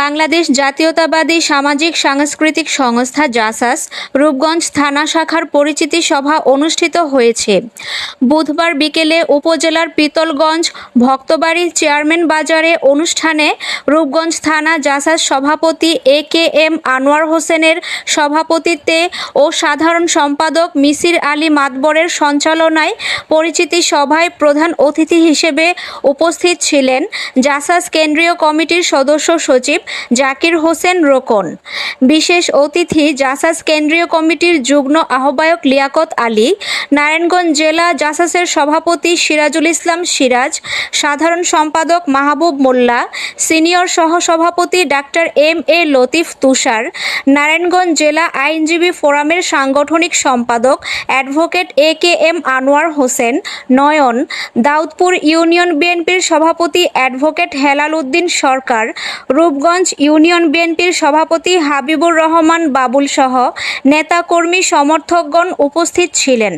বাংলাদেশ জাতীয়তাবাদী সামাজিক সাংস্কৃতিক সংস্থা জাসাস রূপগঞ্জ থানা শাখার পরিচিতি সভা অনুষ্ঠিত হয়েছে। বুধবার বিকেলে উপজেলার পিতলগঞ্জ ভক্তবাড়ি চেয়ারম্যান বাজারে অনুষ্ঠানে রূপগঞ্জ থানা জাসাস সভাপতি এ কে এম আনোয়ার হোসেনের সভাপতিত্বে ও সাধারণ সম্পাদক মিসির আলী মাতবরের সঞ্চালনায় পরিচিতি সভায় প্রধান অতিথি হিসেবে উপস্থিত ছিলেন জাসাস কেন্দ্রীয় কমিটির সদস্য সচিব জাকির হোসেন রোকন। বিশেষ অতিথি জাসাস কেন্দ্রীয় কমিটির যুগ্ম আহ্বায়ক লিয়াকত আলী, নারায়ণগঞ্জ জেলা জাসাসের সভাপতি সিরাজুল ইসলাম সিরাজ, সাধারণ সম্পাদক মাহবুব মোল্লা, সিনিয়র সহসভাপতি ডাক্তার এম এ লতিফ তুষার, নারায়ণগঞ্জ জেলা আইনজীবী ফোরামের সাংগঠনিক সম্পাদক advocate A K M Anwar Hossain, Nayan, Daudpur union বিএনপির সভাপতি অ্যাডভোকেট হেলাল উদ্দিন সরকার রূপগঞ্জ ইউনিয়ন বিএনপির সভাপতি হাবিবুর রহমান বাবুল সহ নেতাকর্মী সমর্থকগণ উপস্থিত ছিলেন।